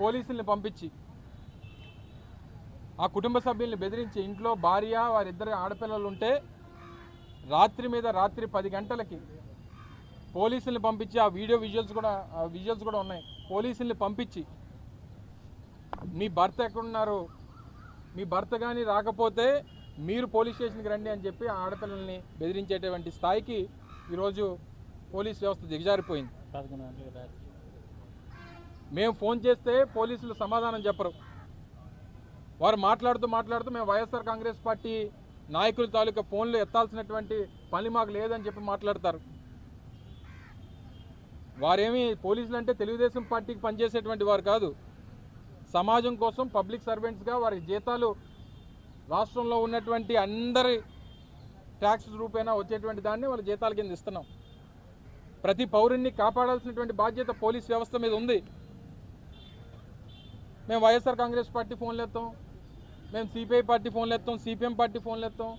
పోలీసుల్ని పంపించి ఆ కుటుంబ సభ్యుల్ని బెదిరించి ఇంట్లో భార్య వారిద్దరు ఆడపిల్లలు ఉంటే రాత్రి మీద రాత్రి పది గంటలకి పోలీసుల్ని పంపించి ఆ వీడియో విజువల్స్ కూడా ఆ విజువల్స్ కూడా ఉన్నాయి. పోలీసుల్ని పంపించి మీ భర్త ఎక్కడున్నారు? మీ భర్త కానీ రాకపోతే మీరు పోలీస్ స్టేషన్కి రండి అని చెప్పి ఆ ఆడపిల్లల్ని బెదిరించేటువంటి స్థాయికి ఈరోజు పోలీస్ వ్యవస్థ దిగజారిపోయింది. మేము ఫోన్ చేస్తే పోలీసులు సమాధానం చెప్పరు. వారు మాట్లాడుతూ మాట్లాడుతూ మేము వైఎస్ఆర్ కాంగ్రెస్ పార్టీ నాయకుల తాలూకా ఫోన్లు ఎత్తాల్సినటువంటి పని మాకు లేదని చెప్పి మాట్లాడతారు. వారేమి పోలీసులు అంటే తెలుగుదేశం పార్టీకి పనిచేసేటువంటి వారు కాదు. సమాజం కోసం పబ్లిక్ సర్వెంట్స్గా వారి జీతాలు రాష్ట్రంలో ఉన్నటువంటి అందరి ట్యాక్స్ రూపేణా వచ్చేటువంటి దాన్ని వాళ్ళ జీతాల కింద ఇస్తున్నాం. ప్రతి పౌరుణ్ణి కాపాడాల్సినటువంటి బాధ్యత పోలీస్ వ్యవస్థ మీద ఉంది. మేము వైఎస్ఆర్ కాంగ్రెస్ పార్టీ ఫోన్లు ఎత్తాం. మేము సిపిఐ పార్టీ ఫోన్లు ఎత్తాం సిపిఎం పార్టీ ఫోన్లు ఎత్తాం.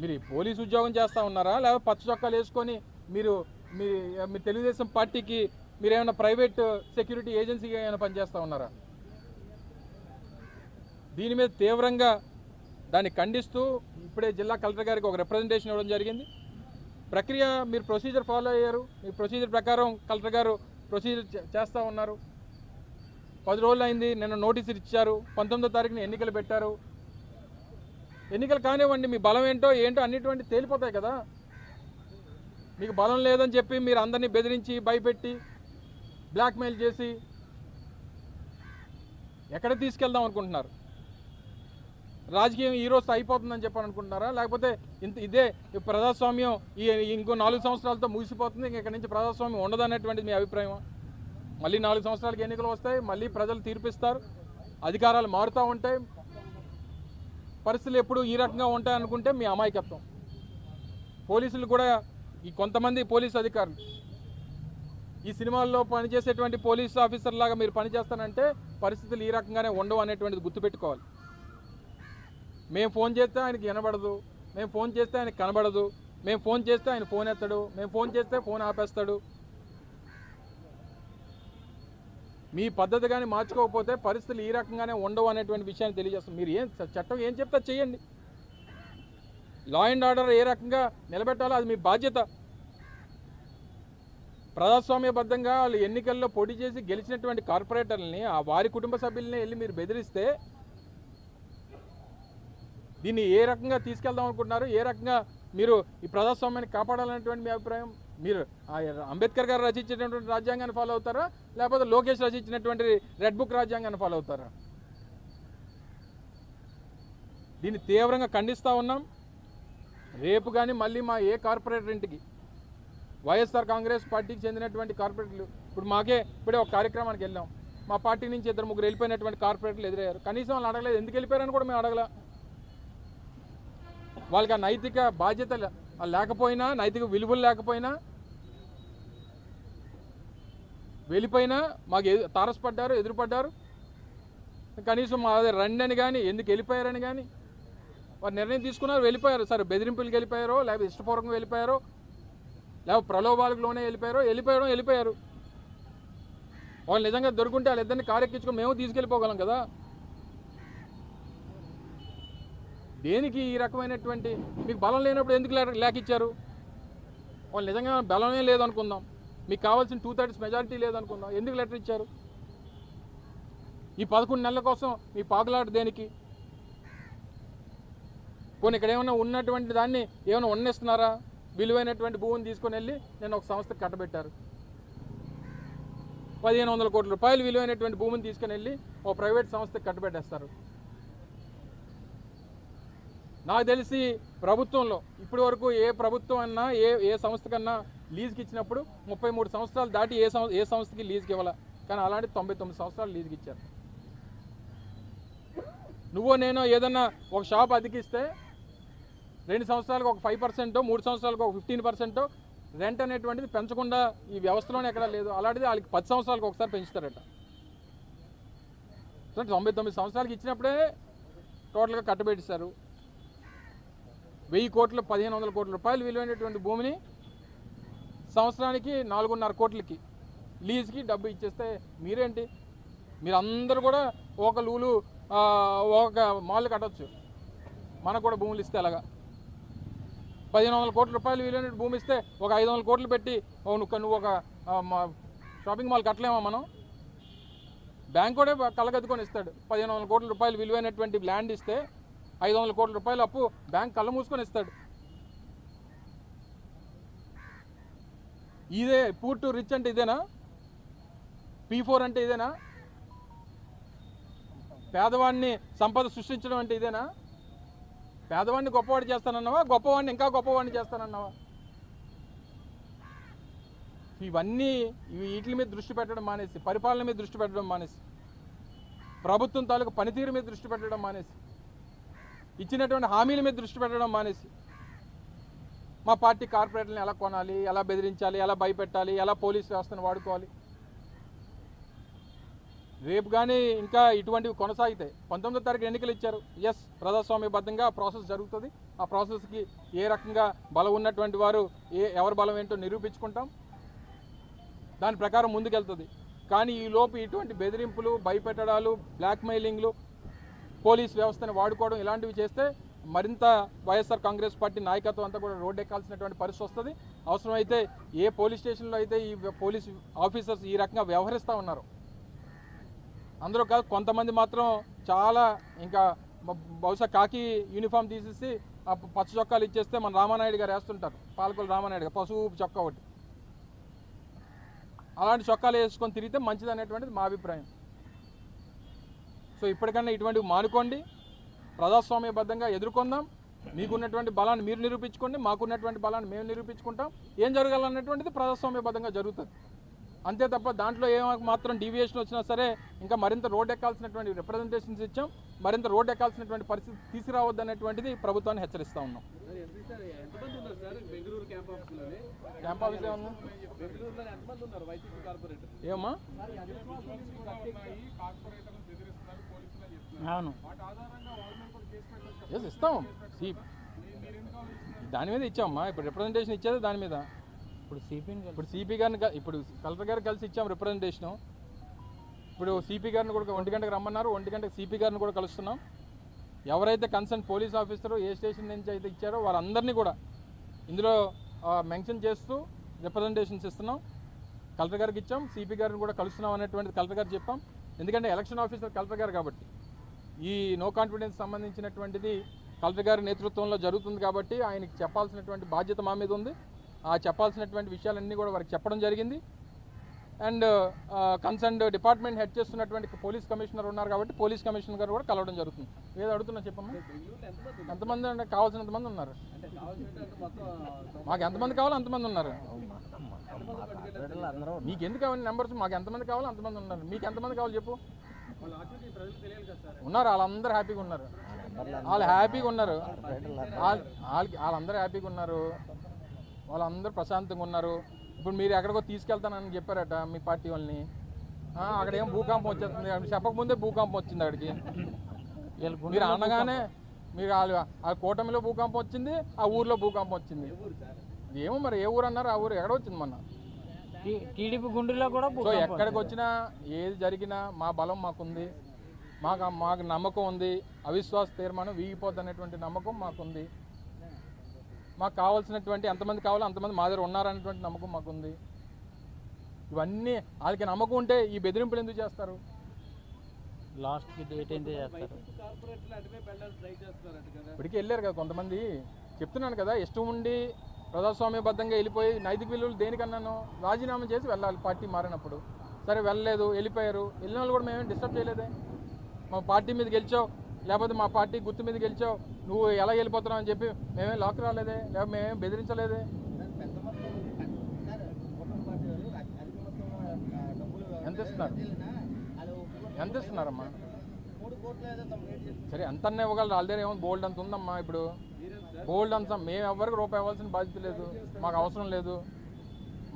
మీరు పోలీసు పోలీస్ ఉద్యోగం చేస్తూ ఉన్నారా? లేకపోతే పచ్చ చొక్కాలు వేసుకొని మీరు మీ మీ తెలుగుదేశం పార్టీకి మీరు ఏమైనా ప్రైవేట్ సెక్యూరిటీ ఏజెన్సీగా ఏమైనా పనిచేస్తూ ఉన్నారా? దీని మీద తీవ్రంగా దాన్ని ఖండిస్తూ ఇప్పుడే జిల్లా కలెక్టర్ గారికి ఒక రిప్రజెంటేషన్ ఇవ్వడం జరిగింది. ప్రక్రియ మీరు ప్రొసీజర్ ఫాలో అయ్యారు. మీ ప్రొసీజర్ ప్రకారం కలెక్టర్ గారు ప్రొసీజర్ చేస్తూ ఉన్నారు. పది రోజులు అయింది నిన్న నోటీసులు ఇచ్చారు. పంతొమ్మిదో తారీఖున ఎన్నికలు పెట్టారు. ఎన్నికలు కానివ్వండి మీ బలం ఏంటో ఏంటో అన్నిటువంటి తేలిపోతాయి కదా. మీకు బలం లేదని చెప్పి మీరు అందరినీ బెదిరించి భయపెట్టి బ్లాక్మెయిల్ చేసి ఎక్కడ తీసుకెళ్దాం అనుకుంటున్నారు? రాజకీయం ఈ రోజు అయిపోతుందని చెప్పని అనుకుంటున్నారా? లేకపోతే ఇంత ఇదే ఈ ప్రజాస్వామ్యం ఈ ఇంకో నాలుగు సంవత్సరాలతో ముగిసిపోతుంది ఇంక ఇక్కడ నుంచి ప్రజాస్వామ్యం ఉండదు అనేటువంటిది మీ అభిప్రాయం మళ్ళీ నాలుగు సంవత్సరాలకి ఎన్నికలు వస్తాయి మళ్ళీ ప్రజలు తీర్పిస్తారు అధికారాలు మారుతూ ఉంటాయి. పరిస్థితులు ఎప్పుడు ఈ రకంగా ఉంటాయి అనుకుంటే మీ అమాయకత్వం. పోలీసులు కూడా ఈ కొంతమంది పోలీసు అధికారులు. ఈ సినిమాల్లో పనిచేసేటువంటి పోలీస్ ఆఫీసర్ లాగా మీరు పనిచేస్తానంటే పరిస్థితులు ఈ రకంగానే ఉండవు అనేటువంటిది గుర్తుపెట్టుకోవాలి. మేము ఫోన్ చేస్తే ఆయనకి వినబడదు మేము ఫోన్ చేస్తే ఆయనకి కనబడదు మేము ఫోన్ చేస్తే ఆయన ఫోన్ ఎత్తాడు మేము ఫోన్ చేస్తే ఫోన్ ఆపేస్తాడు మీ పద్ధతి కానీ మార్చుకోకపోతే పరిస్థితులు ఈ రకంగానే ఉండవు అనేటువంటి విషయాన్ని తెలియజేస్తాం. మీరు ఏం చట్టం ఏం చెప్తే చేయండి. లా అండ్ ఆర్డర్ ఏ రకంగా నిలబెట్టాలో అది మీ బాధ్యత. ప్రజాస్వామ్యబద్ధంగా వాళ్ళు ఎన్నికల్లో పోటీ చేసి గెలిచినటువంటి కార్పొరేటర్లని ఆ వారి కుటుంబ సభ్యుల్ని వెళ్ళి మీరు బెదిరిస్తే దీన్ని ఏ రకంగా తీసుకెళ్దాం అనుకుంటున్నారు? ఏ రకంగా మీరు ఈ ప్రజాస్వామ్యాన్ని కాపాడాలనేటువంటి మీ అభిప్రాయం? మీరు అంబేద్కర్ గారు రచించినటువంటి రాజ్యాంగాన్ని ఫాలో అవుతారా? లేకపోతే లోకేష్ రచించినటువంటి రెడ్ బుక్ రాజ్యాంగాన్ని ఫాలో అవుతారా? దీన్ని తీవ్రంగా ఖండిస్తూ ఉన్నాం. రేపు కానీ మళ్ళీ మా ఏ కార్పొరేటర్ ఇంటికి వైఎస్ఆర్ కాంగ్రెస్ పార్టీకి చెందినటువంటి కార్పొరేటర్లు ఇప్పుడు మాకే ఇప్పుడే ఒక కార్యక్రమానికి వెళ్ళాం. మా పార్టీ నుంచి ఇద్దరు ముగ్గురు వెళ్ళిపోయినటువంటి కార్పొరేటర్లు ఎదురయ్యారు. కనీసం వాళ్ళు అడగలేదు. ఎందుకు వెళ్ళిపోయారని కూడా మేము అడగలా. వాళ్ళకి ఆ నైతిక బాధ్యతలు లేకపోయినా నైతిక విలువలు లేకపోయినా వెళ్ళిపోయినా మాకు ఎదు తారసపడ్డారు ఎదురుపడ్డారు. కనీసం మా రండి అని కానీ ఎందుకు వెళ్ళిపోయారని కానీ వారు నిర్ణయం తీసుకున్నారు వెళ్ళిపోయారు. సరే బెదిరింపులకు వెళ్ళిపోయారో లేకపోతే ఇష్టపూర్వకంగా వెళ్ళిపోయారో లేకపోతే ప్రలోభాలకు లోనే వెళ్ళిపోయారో వెళ్ళిపోయడం వెళ్ళిపోయారు. వాళ్ళు నిజంగా దొరుకుంటే వాళ్ళిద్దరిని కారెక్కించుకొని మేము తీసుకెళ్ళిపోగలం కదా. దేనికి ఈ రకమైనటువంటి మీకు బలం లేనప్పుడు ఎందుకు లేక ఇచ్చారు వాళ్ళు నిజంగా బలమే లేదనుకుందాం. మీకు కావాల్సిన టూ థర్డ్స్ మెజారిటీ లేదనుకుందాం. ఎందుకు లెటర్ ఇచ్చారు? ఈ పదకొండు నెలల కోసం మీ పాకులాట దేనికి? కొన్ని ఇక్కడ ఏమైనా ఉన్నటువంటి దాన్ని ఏమైనా ఉన్నిస్తున్నారా? విలువైనటువంటి భూమిని తీసుకొని వెళ్ళి నేను ఒక సంస్థ కట్టబెట్టారు. పదిహేను వందల కోట్ల రూపాయలు విలువైనటువంటి భూమిని తీసుకుని వెళ్ళి ఒక ప్రైవేట్ సంస్థకి కట్టబెట్టేస్తారు. నాకు తెలిసి ప్రభుత్వంలో ఇప్పటి వరకు ఏ ప్రభుత్వం అన్నా ఏ ఏ సంస్థకన్నా లీజుకి ఇచ్చినప్పుడు ముప్పై మూడు సంవత్సరాలు దాటి ఏ సంస్థ ఏ సంస్థకి లీజుకి ఇవ్వాల? కానీ అలాంటి తొంభై తొమ్మిది సంవత్సరాలు లీజుకి ఇచ్చారు. నువ్వో నేను ఏదన్నా ఒక షాప్ అతికిస్తే రెండు సంవత్సరాలకు ఒక ఫైవ్ పర్సెంటో మూడు సంవత్సరాలకు ఒక ఫిఫ్టీన్ పర్సెంటో రెంట్ అనేటువంటిది పెంచకుండా ఈ వ్యవస్థలోనే ఎక్కడా లేదు. అలాంటిది వాళ్ళకి పది సంవత్సరాలకు ఒకసారి పెంచుతారట. తొంభై తొమ్మిది సంవత్సరాలకి ఇచ్చినప్పుడే టోటల్గా కట్టబెట్టిస్తారు వెయ్యి కోట్ల పదిహేను వందల కోట్ల రూపాయలు విలువైనటువంటి భూమిని సంవత్సరానికి నాలుగున్నర కోట్లకి లీజ్కి డబ్బు ఇచ్చేస్తే మీరేంటి? మీరు అందరూ కూడా ఒక లూలు ఒక మాల్ కట్టొచ్చు. మనకు కూడా భూములు ఇస్తే అలాగా పదిహేను వందల కోట్ల రూపాయలు విలువైన భూమి ఇస్తే ఒక ఐదు వందల కోట్లు పెట్టి నువ్వు ఒక మా- షాపింగ్ మాల్ కట్టలేమా మనం? బ్యాంక్ కూడా కళ్ళగద్దుకొని ఇస్తాడు. పదిహేను వందల కోట్ల రూపాయలు విలువైనటువంటి ల్యాండ్ ఇస్తే ఐదు వందల కోట్ల రూపాయలు అప్పు బ్యాంక్ కళ్ళ మూసుకొని ఇస్తాడు. ఇదే పూర్ టు రిచ్ అంటే ఇదేనా? పీ ఫోర్ అంటే ఇదేనా? పేదవాడిని సంపద సృష్టించడం అంటే ఇదేనా? పేదవాడిని గొప్పవాడు చేస్తానన్నావా? గొప్పవాడిని ఇంకా గొప్పవాడిని చేస్తానన్నావా? ఇవన్నీ వీటి మీద దృష్టి పెట్టడం మానేసి పరిపాలన మీద దృష్టి పెట్టడం మానేసి ప్రభుత్వం తాలూకు పనితీరు మీద దృష్టి పెట్టడం మానేసి ఇచ్చినటువంటి హామీల మీద దృష్టి పెట్టడం మానేసి మా పార్టీ కార్పొరేట్లను ఎలా కొనాలి ఎలా బెదిరించాలి ఎలా భయపెట్టాలి ఎలా పోలీస్ వ్యవస్థను వాడుకోవాలి. రేపు కానీ ఇంకా ఇటువంటివి కొనసాగితే పంతొమ్మిదో తారీఖు ఎన్నికలు ఇచ్చారు. ఎస్ ప్రజాస్వామ్యబద్ధంగా ప్రాసెస్ జరుగుతుంది. ఆ ప్రాసెస్కి ఏ రకంగా బలం ఉన్నటువంటి వారు ఏ ఎవరి బలం ఏంటో నిరూపించుకుంటాం. దాని ప్రకారం ముందుకెళ్తుంది. కానీ ఈ లోపు ఇటువంటి బెదిరింపులు భయపెట్టడాలు బ్లాక్మెయిలింగ్లు పోలీస్ వ్యవస్థను వాడుకోవడం ఇలాంటివి చేస్తే మరింత వైఎస్ఆర్ కాంగ్రెస్ పార్టీ నాయకత్వం అంతా కూడా రోడ్డెక్కాల్సినటువంటి పరిస్థితి వస్తుంది. అవసరమైతే ఏ పోలీస్ స్టేషన్లో అయితే ఈ పోలీస్ ఆఫీసర్స్ ఈ రకంగా వ్యవహరిస్తూ ఉన్నారు. అందరూ కాదు కొంతమంది మాత్రం చాలా ఇంకా బహుశా కాకి యూనిఫామ్ తీసేసి ఆ పచ్చ చొక్కాలు ఇచ్చేస్తే మన రామానాయుడు గారు వేస్తుంటారు. పాలకొల్లు రామానాయుడు గారు పశువు చొక్కా ఒకటి. అలాంటి చొక్కాలు వేసుకొని తిరిగితే మంచిది అనేటువంటిది మా అభిప్రాయం. సో ఇప్పటికన్నా ఇటువంటివి మానుకోండి. ప్రజాస్వామ్యబద్ధంగా ఎదుర్కొందాం. మీకున్నటువంటి బలాన్ని మీరు నిరూపించుకోండి మాకున్నటువంటి బలాన్ని మేము నిరూపించుకుంటాం. ఏం జరగాలన్నటువంటిది ప్రజాస్వామ్యబద్ధంగా జరుగుతుంది. అంతే తప్ప దాంట్లో ఏ మాత్రం డీవియేషన్ వచ్చినా సరే ఇంకా మరింత రోడ్ ఎక్కాల్సినటువంటి రిప్రజెంటేషన్స్ ఇచ్చాం. మరింత రోడ్ ఎక్కాల్సినటువంటి పరిస్థితి తీసుకురావద్దు అనేటువంటిది ప్రభుత్వాన్ని హెచ్చరిస్తూ ఉన్నాం. క్యాంప్ ఆఫీస్ ఏమన్నా? బెంగళూరులో ఎంతమంది ఉన్నారు వైసీపీ కార్పొరేటర్ ఏమమ్మా అవును. ఎస్ ఇస్తాం. దాని మీద ఇచ్చామమ్మా. ఇప్పుడు రిప్రజెంటేషన్ ఇచ్చేది దాని మీద. ఇప్పుడు సిపిని ఇప్పుడు సిపి గారిని ఇప్పుడు కలెక్టర్ గారు కలిసి ఇచ్చాం రిప్రజెంటేషను ఇప్పుడు సిపి గారిని కూడా ఒంటి గంటకు రమ్మన్నారు. ఒంటి గంటకు సిపి గారిని కూడా కలుస్తున్నాం. ఎవరైతే కన్సర్న్ పోలీస్ ఆఫీసర్ ఏ స్టేషన్ నుంచి అయితే ఇచ్చారో వారందరినీ కూడా ఇందులో మెన్షన్ చేస్తూ రిప్రజెంటేషన్స్ ఇస్తున్నాం. కలెక్టర్ గారికి ఇచ్చాం. సిపి గారిని కూడా కలుస్తున్నాం అనేటువంటిది కలెక్టర్ గారు చెప్పాం. ఎందుకంటే ఎలక్షన్ ఆఫీసర్ కలెక్టర్ గారు కాబట్టి. ఈ నో కాన్ఫిడెన్స్ సంబంధించినటువంటిది కలెక్టర్ గారి నేతృత్వంలో జరుగుతుంది కాబట్టి ఆయనకి చెప్పాల్సినటువంటి బాధ్యత మా మీద ఉంది ఆ చెప్పాల్సినటువంటి విషయాలన్నీ కూడా వారికి చెప్పడం జరిగింది అండ్ కన్సర్న్ డిపార్ట్మెంట్ హెడ్ చేస్తున్నటువంటి పోలీస్ కమిషనర్ ఉన్నారు కాబట్టి పోలీస్ కమిషనర్ గారు కూడా కలవడం జరుగుతుంది ఏదో అడుగుతున్నా చెప్పమ్మా ఎంతమంది అంటే కావాల్సినంత మంది ఉన్నారు మాకు ఎంతమంది కావాలో అంతమంది ఉన్నారు అందరూ మీకు ఎందుకు కావాలి నెంబర్స్ మాకు ఎంతమంది కావాలో అంతమంది ఉన్నారు మీకు ఎంతమంది కావాలి చెప్పు ఉన్నారు వాళ్ళందరూ హ్యాపీగా ఉన్నారు. వాళ్ళు హ్యాపీగా ఉన్నారు. వాళ్ళ- వాళ్ళకి వాళ్ళందరూ హ్యాపీగా ఉన్నారు. వాళ్ళందరూ ప్రశాంతంగా ఉన్నారు. ఇప్పుడు మీరు ఎక్కడికో తీసుకెళ్తానని చెప్పారట మీ పార్టీ వాళ్ళని. ఆ, అక్కడ ఏం భూకంపం వచ్చేస్తుంది? చెప్పకముందే భూకంపం వచ్చింది అక్కడికి. మీరు అనగానే మీరు వాళ్ళు ఆ కూటమిలో భూకంపం వచ్చింది ఆ ఊర్లో భూకంపం వచ్చింది. ఏమో మరి ఏ ఊరు అన్నారు? ఆ ఊరు ఎక్కడ వచ్చింది మొన్న? టీడీపీ గుండెలో కూడా సో ఎక్కడికి వచ్చినా ఏది జరిగినా మా బలం మాకుంది. మాకు మాకు నమ్మకం ఉంది. అవిశ్వాస తీర్మానం వీగిపోద్ది అనేటువంటి నమ్మకం మాకుంది. మాకు కావాల్సినటువంటి ఎంతమంది కావాలో అంతమంది మా దగ్గర ఉన్నారనేటువంటి నమ్మకం మాకుంది. ఇవన్నీ వాళ్ళకి నమ్మకం ఉంటే ఈ బెదిరింపులు ఎందుకు చేస్తారు? లాస్ట్కి డేట్ ఏంటి చేస్తారు? ఇప్పటికీ వెళ్ళారు కదా కొంతమంది. చెప్తున్నాను కదా ఇష్టం ఉండి ప్రజాస్వామ్యబద్ధంగా వెళ్ళిపోయి నైతిక విలువలు దేనికన్నాను రాజీనామా చేసి వెళ్ళాలి పార్టీ మారినప్పుడు. సరే వెళ్ళలేదు వెళ్ళిపోయారు. వెళ్ళిన వాళ్ళు కూడా మేమేం డిస్టర్బ్ చేయలేదే? మా పార్టీ మీద గెలిచావు లేకపోతే మా పార్టీ గుర్తు మీద గెలిచావు నువ్వు ఎలా వెళ్ళిపోతున్నావు అని చెప్పి మేమేం లాక్ రాలేదే? లేకపోతే మేమేం బెదిరించలేదే? ఎంత ఇస్తున్నారు? ఎంత ఇస్తున్నారమ్మా? సరే ఎంత ఇవ్వగలరు? వాళ్ళ దగ్గర ఏమో బోల్డ్ అంత ఉందమ్మా ఇప్పుడు. బోల్డ్ అంశం మేము ఎవరికి రూపాయి ఇవ్వాల్సిన బాధ్యత లేదు. మాకు అవసరం లేదు.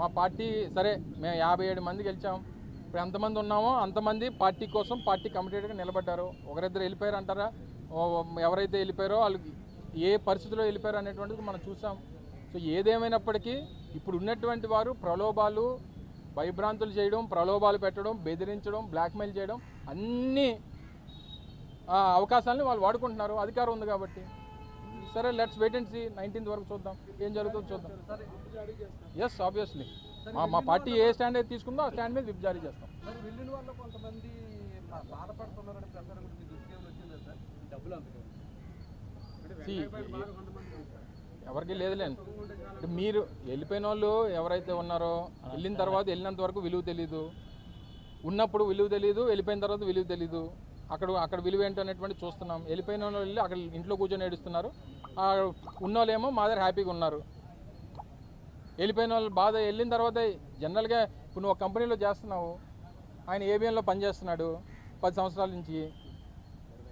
మా పార్టీ సరే మేము యాభై ఏడు మంది గెలిచాం. ఇప్పుడు ఎంతమంది ఉన్నామో అంతమంది పార్టీ కోసం పార్టీ కమిటెడ్గా నిలబడ్డారు. ఒకరిద్దరు వెళ్ళిపోయారు అంటారా? ఎవరైతే వెళ్ళిపోయారో వాళ్ళకి ఏ పరిస్థితిలో వెళ్ళిపోయారు అనేటువంటిది మనం చూసాం. సో ఏదేమైనప్పటికీ ఇప్పుడు ఉన్నటువంటి వారు ప్రలోభాలు భయభ్రాంతులు చేయడం ప్రలోభాలు పెట్టడం బెదిరించడం బ్లాక్మెయిల్ చేయడం అన్ని అవకాశాలను అవకాశాలని వాళ్ళు వాడుకుంటున్నారు. అధికారం ఉంది కాబట్టి. సరే let's wait and see nineteenth వరకు చూద్దాం. ఏం జరుగుతుందో చూద్దాం. ఎస్ ఆబ్వియస్లీ మా మా పార్టీ ఏ స్టాండ్ అయితే తీసుకుందో ఆ స్టాండ్ మీద విప్ జారీ చేస్తాం. ఎవరికి లేదులేండి. మీరు వెళ్ళిపోయిన వాళ్ళు ఎవరైతే ఉన్నారో వెళ్ళిన తర్వాత వెళ్ళినంత వరకు విలువ తెలీదు. ఉన్నప్పుడు విలువ తెలీదు వెళ్ళిపోయిన తర్వాత విలువ తెలీదు. అక్కడ అక్కడ విలువ ఏంటో అనేటువంటి చూస్తున్నాం. వెళ్ళిపోయిన వాళ్ళు వెళ్ళి అక్కడ ఇంట్లో కూర్చొని ఏడుస్తున్నారు. ఉన్నోళ్ళేమో ఉన్న వాళ్ళేమో మా దగ్గర హ్యాపీగా ఉన్నారు. వెళ్ళిపోయిన వాళ్ళు బాధ వెళ్ళిన తర్వాత జనరల్గా ఇప్పుడు నువ్వు ఒక కంపెనీలో చేస్తున్నావు ఆయన ఏబిఎన్లో పనిచేస్తున్నాడు పది సంవత్సరాల నుంచి.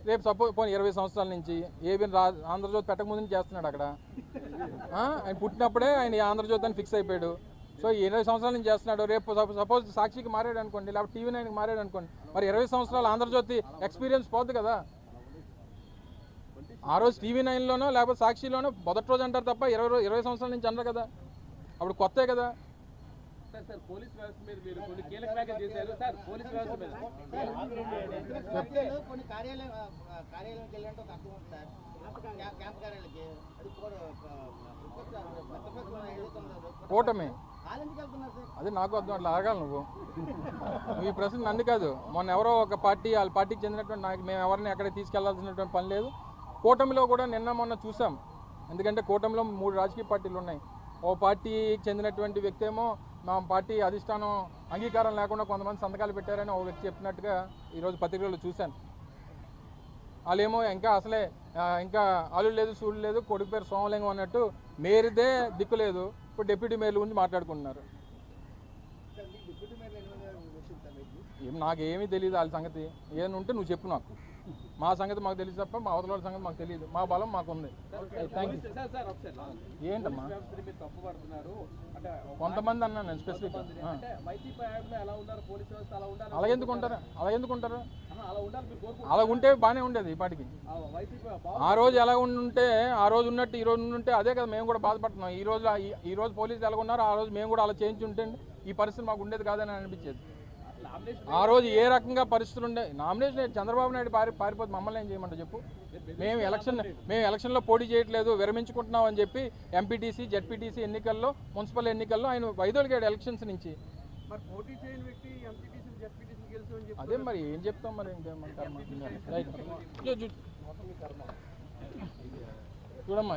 రేపు సపోజ్ పోనీ ఇరవై సంవత్సరాల నుంచి ఏబిఎన్ రా ఆంధ్రజ్యోతి పెట్టక ముందు నుంచి చేస్తున్నాడు అక్కడ. ఆయన పుట్టినప్పుడే ఆయన ఆంధ్రజ్యోతి అని ఫిక్స్ అయిపోయాడు. సో ఇరవై సంవత్సరాల నుంచి చేస్తున్నాడు. రేపు సపోజ్ సాక్షికి మారాడు అనుకోండి లేకపోతే టీవీ నైన్కి మారాడు అనుకోండి మరి ఇరవై సంవత్సరాలు ఆంధ్రజ్యోతి ఎక్స్పీరియన్స్ పోద్ది కదా. ఆ రోజు టీవీ నైన్లోనో లేకపోతే సాక్షిలోనో మొదటి రోజు అంటారు తప్ప ఇరవై రో- ఇరవై సంవత్సరాల నుంచి అనరు కదా. అప్పుడు కొత్తే కదా. సార్ సార్ పోలీస్ వ్యవస్థ మీద మీరు కొన్ని కీలక వ్యాఖ్యలు చేశారు. సార్ పోలీస్ వ్యవస్థ మీద. వ్యక్తులు కొన్ని కార్యాలయం ఆ, ఆ, కార్యాలయంకి వెళ్ళాలంటే ఒక అర్థం ఉంది సార్. క్యా- క్యాంప్ కార్యాలయకి అది కూడా ఒక, రిపోర్ట్ సార్, పత్రికలో ఎదుగుతున్నారు. కూటమి అది నాకు అర్థం అట్లా అడగాలి నువ్వు. నువ్వు ఈ ప్రశ్న నన్ను కాదు. మొన్న ఎవరో ఒక పార్టీ వాళ్ళ పార్టీకి చెందినటువంటి నాకు మేము ఎవరిని ఎక్కడ తీసుకెళ్ళాల్సినటువంటి పని లేదు. కూటమిలో కూడా నిన్న మొన్న చూసాం. ఎందుకంటే కూటమిలో మూడు రాజకీయ పార్టీలు ఉన్నాయి. ఓ పార్టీకి చెందినటువంటి వ్యక్తి ఏమో మా పార్టీ అధిష్టానం అంగీకారం లేకుండా కొంతమంది సంతకాలు పెట్టారని ఓ వ్యక్తి చెప్పినట్టుగా ఈరోజు పత్రికల్లో చూశాను. వాళ్ళేమో ఇంకా అసలే ఇంకా అల్లు లేదు సూడు లేదు కొడుకు పేరు సోమలింగం అన్నట్టు మేరిదే దిక్కు లేదు. ఇప్పుడు డిప్యూటీ మేయర్ల గురించి మాట్లాడుకుంటున్నారు. మేయర్ నాకేమీ తెలియదు వాళ్ళ సంగతి. ఏదైనా ఉంటే నువ్వు చెప్పు నాకు. మా సంగతి మాకు తెలియదు తప్ప మా అవతల సంగతి మాకు తెలియదు. మా బలం మాకు ఉంది ఏంటమ్మా? కొంతమంది అన్నాను నేను స్పెసిఫిక్ అలా ఎందుకు ఉంటారు? అలా ఎందుకు ఉంటారు? అలా ఉంటే బాగానే ఉండేది ఈ పాటికి. ఆ, రోజు ఎలా ఉంటే ఆ రోజు ఉన్నట్టు ఈ రోజు ఉంటే అదే కదా మేము కూడా బాధపడుతున్నాం. ఈ రోజు ఈ- రోజు పోలీసులు ఎలా ఉన్నారు ఆ రోజు మేము కూడా అలా చేయించి ఉంటే ఈ పరిస్థితి మాకు ఉండేది కాదని అనిపించేది. ఆ రోజు ఏ రకంగా పరిస్థితులు ఉండే నామినేషన్? చంద్రబాబు నాయుడు పారి పారిపోతే మమ్మల్ని ఏం చేయమంటారు చెప్పు? మేము ఎలక్షన్ మేము ఎలక్షన్లో పోటీ చేయట్లేదు విరమించుకుంటున్నాం అని చెప్పి ఎంపీటీసీ జెడ్పీటీసీ ఎన్నికల్లో మున్సిపల్ ఎన్నికల్లో ఆయన వైదొలిగాడు ఎలక్షన్స్ నుంచి. అదే మరి ఏం చెప్తాం మరి? ఇంకేమంటారు చూడమ్మా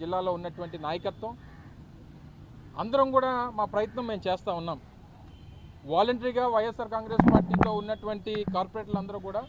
జిల్లాలో ఉన్నటువంటి నాయకత్వం. అందరం కూడా మా ప్రయత్నం మేము చేస్తూ ఉన్నాం. వాలంటరీగా వైఎస్ఆర్ కాంగ్రెస్ పార్టీతో ఉన్నటువంటి కార్పొరేటర్లు అందరూ కూడా